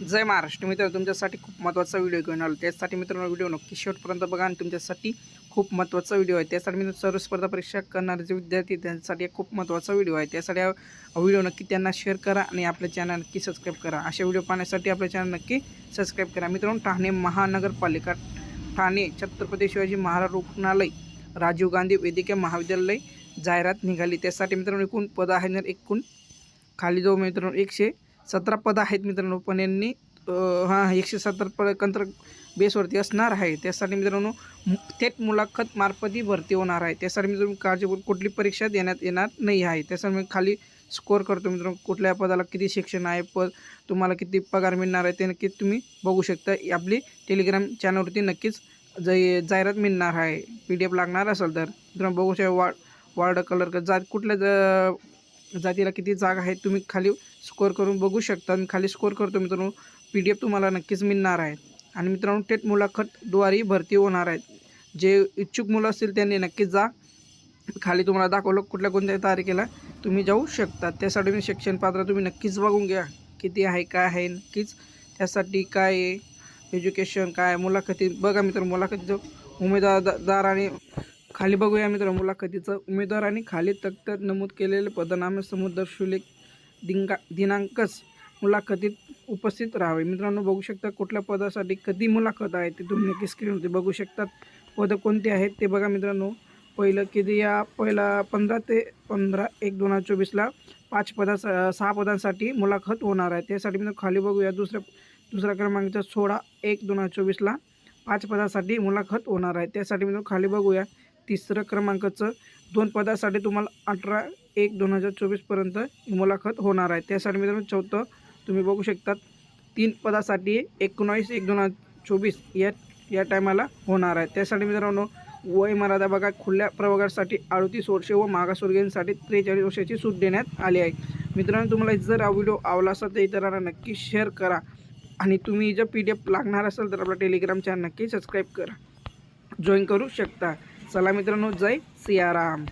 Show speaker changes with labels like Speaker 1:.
Speaker 1: जय महाराष्ट्र. मित्र तुमच्यासाठी खूप महत्त्वाचा व्हिडिओ घेऊन आलो. त्यासाठी मित्रांनो व्हिडिओ नक्की शेवटपर्यंत बघा आणि तुमच्यासाठी खूप महत्त्वाचा व्हिडिओ आहे. त्यासाठी मी सर्व स्पर्धा परीक्षा करणारे जे विद्यार्थी त्यांच्यासाठी खूप महत्त्वाचा व्हिडिओ आहे. त्यासाठी हा व्हिडिओ नक्की त्यांना शेअर करा आणि आपल्या चॅनल नक्की सबस्क्राईब करा. असे व्हिडिओ पाहण्यासाठी आपल्या चॅनल नक्की सबस्क्राईब करा. मित्रांनो ठाणे महानगरपालिका ठाणे छत्रपती शिवाजी महाराज रुग्णालय राजीव गांधी वैद्यकीय महाविद्यालय जाहिरात निघाली. त्यासाठी मित्रांनो एकूण पद आहे एकूण खाली जाऊ मित्रांनो एकशे सतरा पदं आहेत मित्रांनो पण यांनी हां एकशे सत्तर पद कंत्र बेसवरती असणार आहे. त्यासाठी मित्रांनो मु- थेट मुलाखत मार्फतही भरती होणार आहे. त्यासाठी मित्रांनो काळजीपूर्वक कुठली परीक्षा देण्यात येणार नाही आहे. त्यासाठी मी खाली स्कोअर करतो मित्रांनो कुठल्या पदाला किती शिक्षण आहे पद तुम्हाला किती पगार मिळणार आहे ते नक्की तुम्ही बघू शकता. आपली टेलिग्राम चॅनलवरती नक्कीच जय जाहिरात मिळणार आहे. पी डी एफ लागणार असेल तर मित्रांनो बघू शकता वा वार्ड कलर जात कुठल्या ज- जातीला किती जागा आहेत तुम्ही खाली स्कोअर करून बघू शकता. मी खाली स्कोअर करतो मित्रांनो पी डी एफ तुम्हाला नक्कीच मिळणार आहे. आणि मित्रांनो टेट मुलाखतद्वारे भरती होणार आहेत. जे इच्छुक मुलं असतील त्यांनी नक्कीच जा. खाली तुम्हाला दाखवलं कुठल्या कोणत्या तारखेला तुम्ही जाऊ शकता. त्यासाठी मी शिक्षण पात्र तुम्ही नक्कीच बघून घ्या. किती आहे काय आहे नक्कीच त्यासाठी काय आहे एज्युकेशन काय आहे, मुलाखती. बघा मित्र मुलाखतीचं उमेदवार आणि खाली बघूया मित्र मुलाखतीचं. उमेदवार आणि खाली तक्त्यात नमूद केलेले पदनामे समोर दर्शवले दिंगा दिनांकच मुलाखतीत उपस्थित राहावे. मित्रांनो बघू शकता कुठल्या पदासाठी कधी मुलाखत आहे ते तुम्ही नक्की स्क्रीनवरती बघू शकतात. पदं कोणते आहेत ते बघा मित्रांनो. पहिलं किती या पहिला पंधरा ते पंधरा एक दोन हजार चोवीसला पाच पदा सहा पदांसाठी मुलाखत होणार आहे. त्यासाठी मित्रांनो खाली बघूया दुसऱ्या दुसऱ्या क्रमांकाचा सोळा एक दोन हजार चोवीसला पाच पदासाठी मुलाखत होणार आहे. त्यासाठी मित्रांनो खाली बघूया. तिसरं क्रमांकाचं दोन पदासाठी तुम्हाला अठरा एक दोन हजार चोवीसपर्यंत ही मुलाखत होणार आहे. त्यासाठी मित्रांनो चौथं तुम्ही बघू शकतात तीन पदासाठी एकोणावीस एक दोन हजार चोवीस या या टायमाला होणार आहे. त्यासाठी मित्रांनो वय मर्यादा बघा खुल्या प्रवर्गासाठी अडतीस वर्षे व मागासवर्गीयांसाठी त्रेचाळीस वर्षाची सूट देण्यात आली आहे. मित्रांनो तुम्हाला जर हा व्हिडिओ आवडला असेल तर इतरांना नक्की शेअर करा आणि तुम्ही जर पी डी एफ लागणार असाल तर आपला टेलिग्राम चॅनल नक्की सबस्क्राईब करा. जॉईन करू शकता. चला मित्रांनो जय सियाराम.